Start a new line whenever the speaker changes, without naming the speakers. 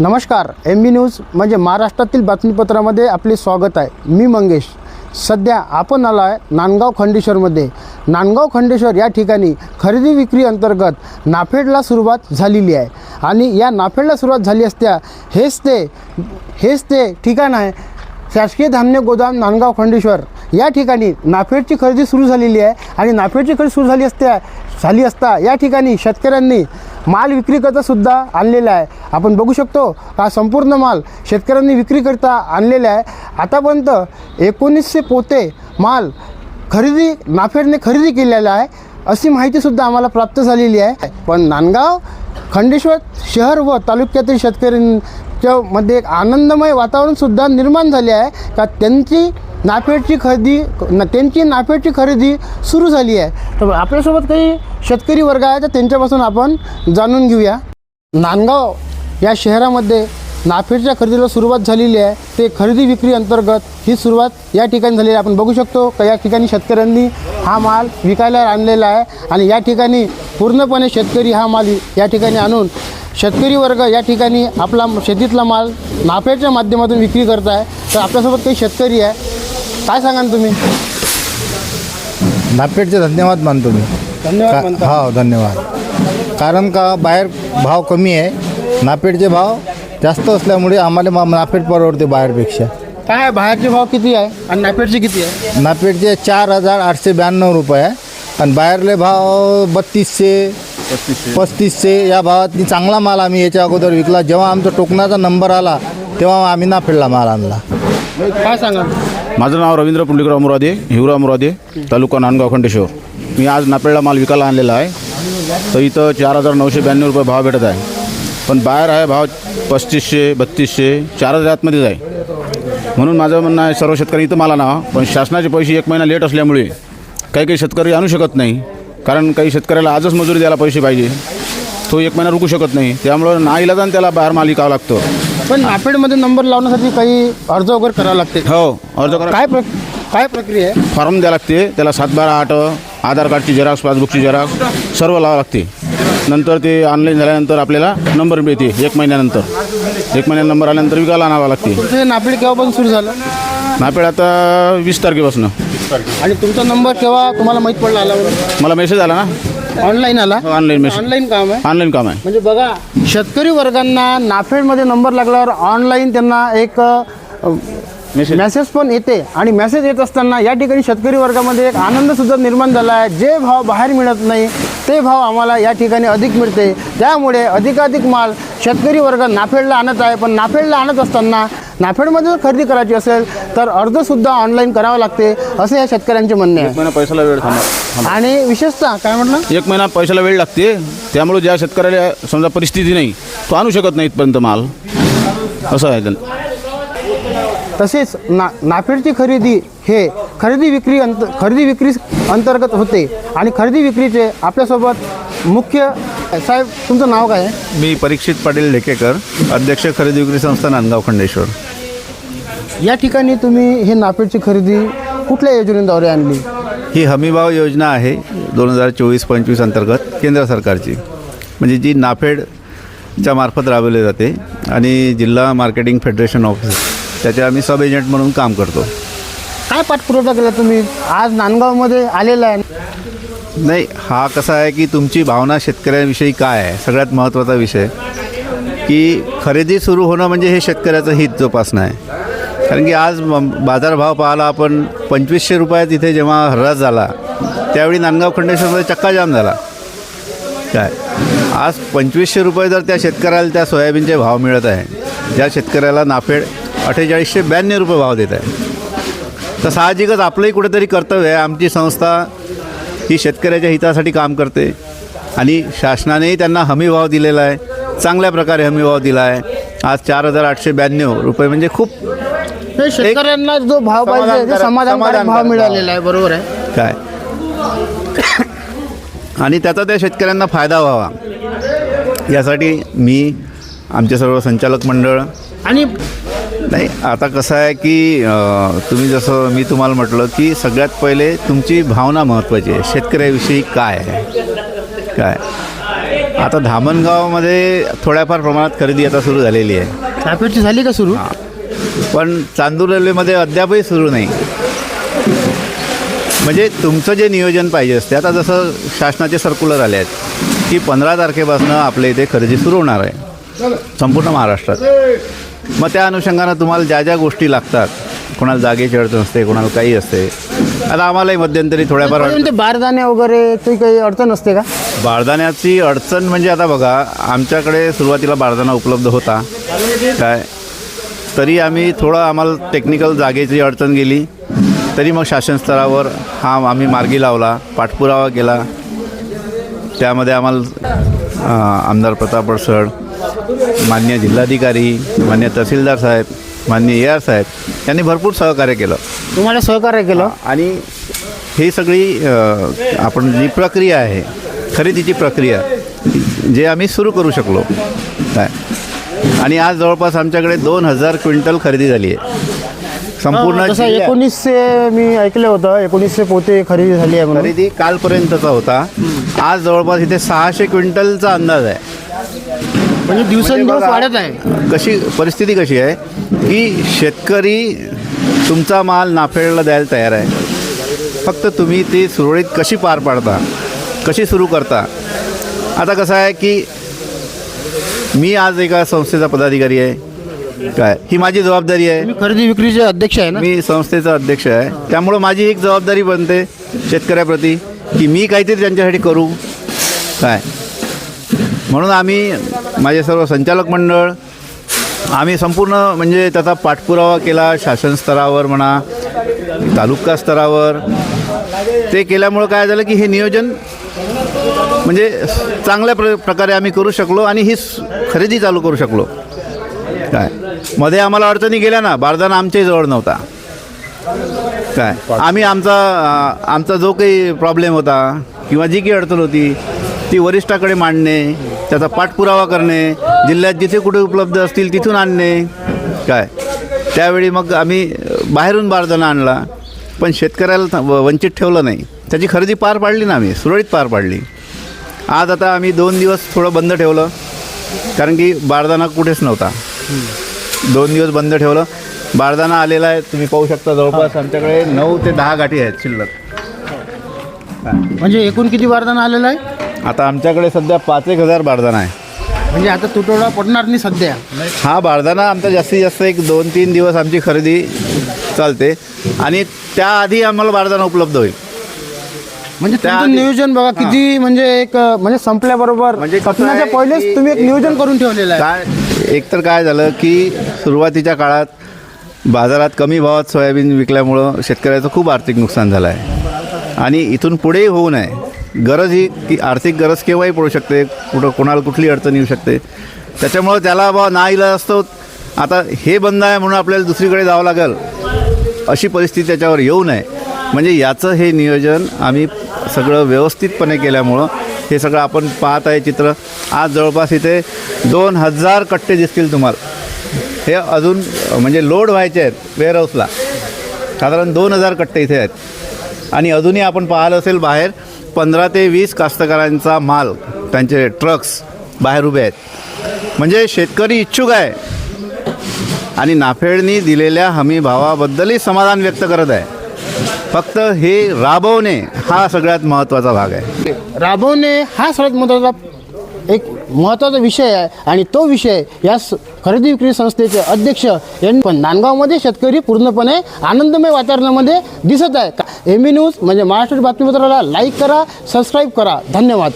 नमस्कार एम बी न्यूज म्हणजे महाराष्ट्रातील बातमीपत्रामध्ये आपले स्वागत आहे. मी मंगेश. सध्या आपण आलो आहे नांदगाव खंडेश्वरमध्ये. नांदगाव खंडेश्वर या ठिकाणी खरेदी विक्री अंतर्गत नाफेडला सुरुवात झालेली आहे. आणि या नाफेडला सुरुवात झाली असत्या हेच ते हेच ते ठिकाण आहे शासकीय धान्य गोदाम नांदगाव खंडेश्वर. या ठिकाणी नाफेडची खरेदी सुरू झालेली आहे आणि नाफेडची खरेदी सुरू झाली असत्या झाली असता या ठिकाणी शेतकऱ्यांनी माल विक्रीकरता सुद्धा आणलेला आहे. आपण बघू शकतो हा संपूर्ण माल शेतकऱ्यांनी विक्रीकरता आणलेला आहे. आतापर्यंत एकोणीसशे पोते माल खरेदी नाफेडने खरेदी केलेला आहे अशी माहितीसुद्धा आम्हाला प्राप्त झालेली आहे. पण नांदगाव खंडेश्वर शहर व तालुक्यातील शेतकरी मध्ये एक आनंदमय वातावरणसुद्धा निर्माण झाले आहे. का त्यांची नाफेडची खरेदी न त्यांची नाफेडची खरेदी सुरू झाली आहे. तर आपल्यासोबत काही शेतकरी वर्ग आहे तर त्यांच्यापासून आपण जाणून घेऊया. नांदगाव या शहरामध्ये नाफेडच्या खरेदीला सुरुवात झालेली आहे. ते खरेदी विक्री अंतर्गत ही सुरुवात या ठिकाणी झालेली आहे. आपण बघू शकतो का या ठिकाणी शेतकऱ्यांनी हा माल विकायला आणलेला आहे. आणि या ठिकाणी पूर्णपणे शेतकरी हा माल या ठिकाणी आणून शेतकरी वर्ग या ठिकाणी आपला शेतीतला माल नाफेडच्या माध्यमातून विक्री करत आहे. तर आपल्यासोबत काही शेतकरी आहे. काय सांगाल तुम्ही?
नापेडचे धन्यवाद मानतो मी.
धन्यवाद म्हणता
हो धन्यवाद. कारण का बाहेर भाव कमी आहे. नापेडचे भाव जास्त असल्यामुळे आम्हाला मा- नापेड परवडते बाहेरपेक्षा.
काय बाहेरचे भाव किती आहे? आणि नाफेडचे किती आहे?
नापेडचे चार हजार आठशे ब्याण्णव रुपये आहे. आणि बाहेरले भाव बत्तीसशे पस्तीसशे. या भावात चांगला माल आम्ही याच्या अगोदर विकला. जेव्हा आमचा टोकनाचा नंबर आला तेव्हा आम्ही नापेडला माल आणला.
काय सांगाल?
माझं नाव रवींद्र पुंडलिकराव मुरादे हिवरा मुरादे तालुका नांदगाव खंडेश्वर. मी आज नापेडला माल विकायला आणलेला आहे. तर इथं चार हजार नऊशे ब्याण्णव रुपये भाव भेटत आहे. पण बाहेर आहे भाव पस्तीसशे बत्तीसशे चार हजार आतमध्येच आहे. म्हणून माझं म्हणणं आहे सर्व शेतकरी इथं मला ना पण शासनाचे पैसे एक महिना लेट असल्यामुळे काही काही शेतकरी आणू शकत नाही. कारण काही शेतकऱ्याला आजच मजुरी द्यायला पैसे पाहिजे. तो एक महिना रुकू शकत नाही. त्यामुळं ना इलाजानं त्याला बाहेर माल विकावं लागतो.
पण नाफेडमध्ये नंबर लावण्यासाठी काही अर्ज वगैरे करावे लागते
हो अर्ज करा.
काय प्र काय प्रक्रिया आहे?
फॉर्म द्यावं लागते. त्याला सातबारा आठ आधार कार्डची झेरॉक्स पासबुकची झेरॉक्स सर्व लावावं लागते. नंतर ते ऑनलाईन झाल्यानंतर आपल्याला नंबर मिळते एक महिन्यानंतर. एक महिन्या नंबर आल्यानंतर विकायला आणावा लागते
तुमचं नाफेड केव्हापासून सुरू झालं?
नापेड आता वीस तारखेपासून.
आणि तुमचा नंबर केव्हा तुम्हाला माहीत पडला आला
मला मेसेज आला ना?
ऑनलाईन आला?
ऑनलाईन मेसेज
ऑनलाईन काम आहे?
ऑनलाईन काम आहे.
म्हणजे बघा शेतकरी वर्गांना नाफेडमध्ये नंबर लागल्यावर ऑनलाईन त्यांना एक अ,
मेसेज
मेसेज पण येते. आणि मेसेज येत असताना या ठिकाणी शेतकरी वर्गामध्ये एक आनंदसुद्धा निर्माण झाला आहे. जे भाव बाहेर मिळत नाही ते भाव आम्हाला या ठिकाणी अधिक मिळते. त्यामुळे अधिकाधिक माल शेतकरी वर्ग नाफेडला आणत आहे. पण नाफेडला आणत असताना नाफेडमध्ये जर खरेदी करायची असेल तर अर्जसुद्धा ऑनलाईन करावं लागते असे या शेतकऱ्यांचे म्हणणे आहे.
महिना पैशाला वेळ थांबा.
आणि विशेषतः काय म्हटलं?
एक महिना पैशाला वेळ लागते. त्यामुळे ज्या शेतकऱ्याला समजा परिस्थिती नाही तो आणू शकत नाही इथपर्यंत माल. असं आहे.
तसेच ना नाफेडची खरेदी हे खरेदी विक्री अंत खरेदी विक्री अंतर्गत होते. आणि खरेदी विक्रीचे आपल्यासोबत मुख्य साहेब तुमचं नाव काय आहे?
मी परीक्षित पाटील ढेकेकर अध्यक्ष खरेदी विक्री संस्था नांदगाव खंडेश्वर.
या ठिकाणी तुम्ही हे नाफेडची खरेदी कुठल्या योजनेद्वारे आणली?
ही हमीभाव योजना आहे दोन हजार चोवीस पंचवीस अंतर्गत केंद्र सरकारची. म्हणजे जी नाफेडच्या मार्फत राबवली जाते आणि जिल्हा मार्केटिंग फेडरेशन ऑफिस त्याचे आम्ही सब एजंट म्हणून काम करतो.
काय पाठपुरावा केला तुम्ही? आज नांदगावमध्ये आलेला आहे.
नाही हा कसा आहे की तुमची भावना शेतकऱ्यांविषयी काय आहे? सगळ्यात महत्त्वाचा विषय. की खरेदी सुरू होणं म्हणजे हे शेतकऱ्याचं हित जोपासणं आहे. कारण की आज म- बाजारभाव पाहायला आपण पंचवीसशे रुपयात इथे जेव्हा हर्रास झाला त्यावेळी नांदगाव खंडेश्वरमध्ये चक्काजाम झाला. काय? आज पंचवीसशे रुपये जर त्या शेतकऱ्याला त्या सोयाबीनचे भाव मिळत आहे ज्या शेतकऱ्याला नाफेड अठ्ठेचाळीसशे ब्याण्णव रुपये भाव देत आहे. तर साहजिकच आपलंही कुठेतरी कर्तव्य आहे. आमची संस्था ही शेतकऱ्याच्या हितासाठी काम करते. आणि शासनानेही त्यांना हमीभाव दिलेला आहे. चांगल्या प्रकारे हमीभाव दिला आहे. आज चार हजार आठशे ब्याण्णव रुपये म्हणजे खूप
शेतकऱ्यांना जो भाव पाहिजे
समाधानकारक
भाव मिळालेला आहे. बरोबर आहे.
काय? आणि त्याचा त्या शेतकऱ्यांना फायदा व्हावा. यासाठी मी आमचे सर्व संचालक मंडळ
आणि
नाही आता कसं आहे की तुम्ही जसं मी तुम्हाला म्हटलं की सगळ्यात पहिले तुमची भावना महत्त्वाची आहे. शेतकऱ्याविषयी काय आहे? काय? आता धामणगावमध्ये थोड्याफार प्रमाणात खरेदी आता सुरू झालेली आहे.
झाली का सुरू?
पण चांदूर रेल्वेमध्ये अद्यापही सुरू नाही. म्हणजे तुमचं जे नियोजन पाहिजे असते आता जसं शासनाचे सर्क्युलर आले आहेत की पंधरा तारखेपासून आपल्या इथे खरेदी सुरू होणार आहे. संपूर्ण महाराष्ट्रात. मग त्या अनुषंगानं तुम्हाला ज्या ज्या गोष्टी लागतात कोणाला जागेची अडचण असते कोणाला काही असते आता आम्हालाही मध्यंतरी थोड्याफार
ते बारदाणे वगैरे ते काही अडचण असते का?
बारदाण्याची अडचण म्हणजे आता बघा आमच्याकडे सुरुवातीला बारदाना उपलब्ध होता. काय? तरी आम्ही थोडं आम्हाला टेक्निकल जागेची अडचण गेली. तरी मग शासन स्तरावर हा आम्ही मार्गी लावला पाठपुरावा केला. त्यामध्ये आम्हाला आमदार प्रताप अडसड मान्य जिल्हाधिकारी मान्य तहसीलदार साहेब मान्य ए आर साहेब यांनी भरपूर सहकार्य केलं.
तुम्हाला सहकार्य केलं?
आणि ही सगळी अ, आपण जी प्रक्रिया आहे खरेदीची प्रक्रिया जे आम्ही सुरू करू शकलो काय? आणि आज जवळपास आमच्याकडे दोन हजार क्विंटल खरेदी झाली आहे. संपूर्ण जिल्ह्यात
एकोणीसशे मी ऐकलं होतं एकोणीसशे पोते खरेदी झाली आहे म्हणून.
खरेदी कालपर्यंतचा होता. आज जवळपास इथे सहाशे क्विंटलचा अंदाज आहे.
म्हणजे दिवसेंदिवस वाढत आहे.
कशी परिस्थिती कशी आहे की शेतकरी तुमचा माल नाफेडला द्यायला तयार आहे. फक्त तुम्ही ती सुरळीत कशी पार पाडता कशी सुरू करता. आता कसं आहे की मी आज एका संस्थेचा पदाधिकारी आहे. काय? ही माझी जबाबदारी आहे.
तुम्ही खरेदी विक्रीचे अध्यक्ष आहे ना?
मी संस्थेचा अध्यक्ष आहे. त्यामुळं माझी एक जबाबदारी बनते शेतकऱ्याप्रती की मी काहीतरी त्यांच्यासाठी करू. काय? म्हणून आम्ही माझे सर्व संचालक मंडळ आम्ही संपूर्ण म्हणजे त्याचा पाठपुरावा केला शासन स्तरावर म्हणा तालुका स्तरावर. ते केल्यामुळं काय झालं की हे नियोजन म्हणजे चांगल्या प्र प्रकारे आम्ही करू शकलो आणि ही खरेदी चालू करू शकलो. काय? मध्ये आम्हाला अडचणी गेल्या ना बारदाना आमच्याही जवळ नव्हता. काय? आम्ही आमचा आमचा जो काही प्रॉब्लेम होता किंवा जी काही अडचण होती ती वरिष्ठाकडे मांडणे त्याचा पाठपुरावा करणे जिल्ह्यात जिथे कुठे उपलब्ध असतील तिथून आणणे काय? त्यावेळी मग आम्ही बाहेरून बारदाना आणला पण शेतकऱ्याला वंचित ठेवलं नाही. त्याची खरेदी पार पाडली ना आम्ही सुरळीत पार पाडली. आज आता आम्ही दोन दिवस थोडं बंद ठेवलं कारण की बारदाना कुठेच नव्हता. दोन दिवस बंद ठेवलं. बारदाना आलेला आहे तुम्ही पाहू शकता जवळपास आमच्याकडे नऊ ते दहा गाठी आहेत शिल्लक.
म्हणजे एकूण किती बारदाना आलेला आहे?
आता आमच्याकडे सध्या पाच एक हजार बारदाना आहे.
म्हणजे आता तुटवडा पडणार नाही सध्या.
हा बारदाना आमचा जास्तीत जास्त एक दोन तीन दिवस आमची खरेदी चालते. आणि त्याआधी आम्हाला बारदाना उपलब्ध होईल.
म्हणजे
त्या
तुमचं नियोजन बघा किती म्हणजे एक म्हणजे संपल्याबरोबर
म्हणजे कसं आहे
पहिलेच
की
तुम्ही एक नियोजन करून ठेवलेलं आहे.
काय एकतर काय झालं की सुरुवातीच्या काळात बाजारात कमी भावात सोयाबीन विकल्यामुळं शेतकऱ्याचं खूप आर्थिक नुकसान झालं आहे. आणि इथून पुढेही होऊ नये. गरज ही की आर्थिक गरज केव्हाही पडू शकते. कुठं कोणाला कुठली अडचण येऊ शकते. त्याच्यामुळं त्याला बा ना इलाज असतो. आता हे बंद आहे म्हणून आपल्याला दुसरीकडे जावं लागेल. अशी परिस्थिती त्याच्यावर येऊ नये. म्हणजे याचं हे नियोजन आम्ही सगळं व्यवस्थितपणे केल्यामुळं हे सगळं आपण पाहत आहे चित्र. आज जवळपास इथे दोन हजार कट्टे दिसतील तुम्हाला. हे अजून म्हणजे लोड व्हायचे आहेत वेअरहाऊसला साधारण दोन हजार कट्टे इथे आहेत. आणि अजूनही आपण पाहिलं असेल बाहेर पंधरा ते वीस कास्तकारांचा माल त्यांचे ट्रक्स बाहेर उभे आहेत. म्हणजे शेतकरी इच्छुक आहे. आणि नाफेडनी दिलेल्या हमी भावाबद्दलही समाधान व्यक्त करत आहे. फक्त हे राबवणे हा सगळ्यात महत्त्वाचा भाग आहे.
राबवणे हा सगळ्यात महत्त्वाचा एक महत्त्वाचा विषय आहे. आणि तो विषय या स- खरेदी विक्री संस्थेचे अध्यक्ष यांनी पण नांदगावमध्ये शेतकरी पूर्णपणे आनंदमय वातावरणामध्ये दिसत आहे. एम e न्यूज म्हणजे महाराष्ट्र बातमीपत्राला लाईक करा सबस्क्राईब करा. धन्यवाद.